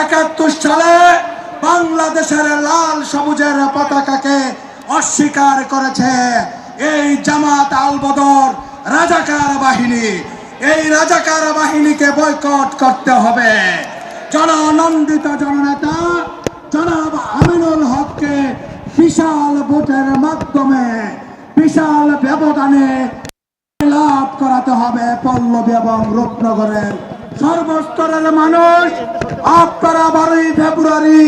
একাত্তর সালে বাংলাদেশের লাল সবুজের পতাকাকে অস্বীকার করেছে এই জামাত আল বদর রাজাকার বাহিনী। এই রাজাকার বাহিনীকে বয়কট করতে হবে। জননন্দিত জননেতা জনাব আমিনুল হককে বিশাল ভোটের মাধ্যমে বিশাল ব্যবধানে লাভ করাতে হবে পল্লবী এবং রূপনগরের সর্বস্তরের মানুষ, আপনারা বারোই ফেব্রুয়ারি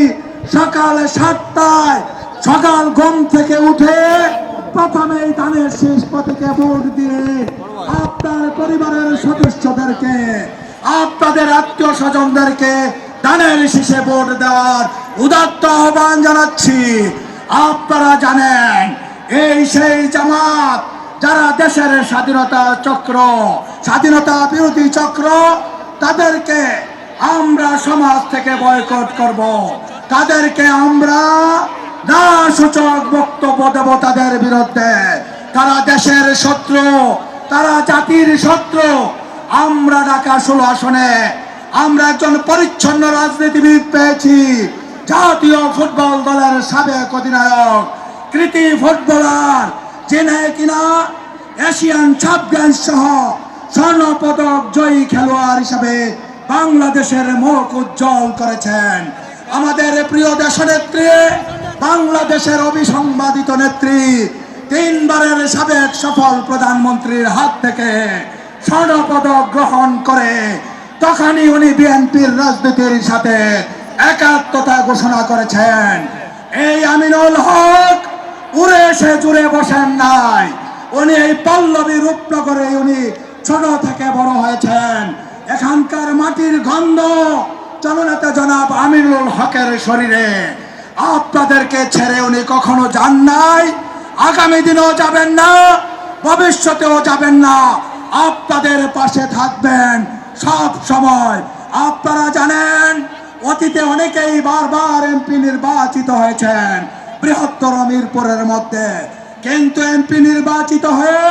সকাল সাতটায় সকাল ঘুম থেকে উঠে প্রথমেই ধানের শেষ পথে ভোট দিয়ে আপনার পরিবারের সদস্যদেরকে, আপনাদের আত্মীয় স্বজনদেরকে ধানের শীষে ভোট দেওয়ার উদাত্ত আহ্বান জানাচ্ছি। আপনারা জানেন, এই সেই জামাত যারা দেশের স্বাধীনতা চক্র, স্বাধীনতা বিরোধী চক্র তাদেরকে আমরা সমাজ থেকে বয়কট করব। তাদেরকে আমরা না সূচক বক্তব্য দেব তাদের বিরুদ্ধে। তারা দেশের শত্রু, তারা জাতির শত্রু। আমরা ঢাকা ষোলো আসনে, আমরা একজন পরিচ্ছন্ন রাজনীতিবিদ পেয়েছি। জাতীয় ফুটবল দলের সাবেক অধিনায়ক, কৃতি ফুটবলার যিনি কিনা, এশিয়ান চ্যাম্পিয়ন সহ স্বর্ণ পদক জয়ী খেলোয়াড় হিসাবে বাংলাদেশের মুখ উজ্জ্বল করেছেন। আমাদের প্রিয় দেশনেত্রী, বাংলাদেশের অবিসংবাদিত নেত্রী, তিনবারের সাবেক সফল প্রধানমন্ত্রীর হাত থেকে স্বর্ণ পদক গ্রহণ করে তখনই উনি বিএনপির রাজনীতির সাথে একাত্মতা ঘোষণা করেছেন। এই আমিনুল হক উড়ে এসে জুড়ে বসেন নাই। উনি এই পল্লবী রূপনগরে উনি ছোট থেকে বড় হয়েছেন। এখানকার মাটির গন্ধ। জননেতা জনাব আমিনুল হকের শরীরে। আপনাদেরকে ছেড়ে উনি কখনো যান নাই। আগামী দিনেও যাবেন না, ভবিষ্যতেও যাবেন না। আপনাদের পাশে থাকবেন সব সময়। আপনারা জানেন, অতীতে অনেকেই বারবার এমপি নির্বাচিত হয়েছেন, বৃহত্তর মিরপুরের মধ্যে। কিন্তু এমপি নির্বাচিত হয়ে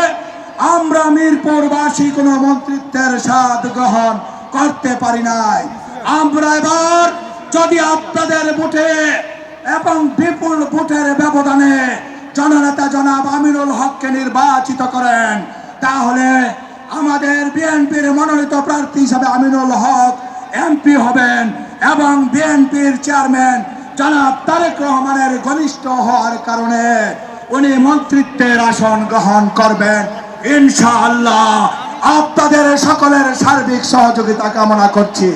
আমরা মিরপুরবাসী কোনো মন্ত্রিত্বের স্বাদ গ্রহণ করতে পারি নাই। আমরা এবার যদি আপনাদের ভোটে এবং বিপুল ভোটের ব্যবধানে জননেতা জনাব আমিরুল হককে নির্বাচিত করেন, তাহলে আমাদের বিএনপির মনোনীত প্রার্থী হিসাবে আমিনুল হক এমপি হবেন এবং বিএনপির চেয়ারম্যান জনাব তারেক রহমানের ঘনিষ্ঠ হওয়ার কারণে উনি মন্ত্রিত্বের আসন গ্রহণ করবেন। ইনশাআল্লাহ আপনাদের সকলের সার্বিক সহযোগিতা কামনা করছি।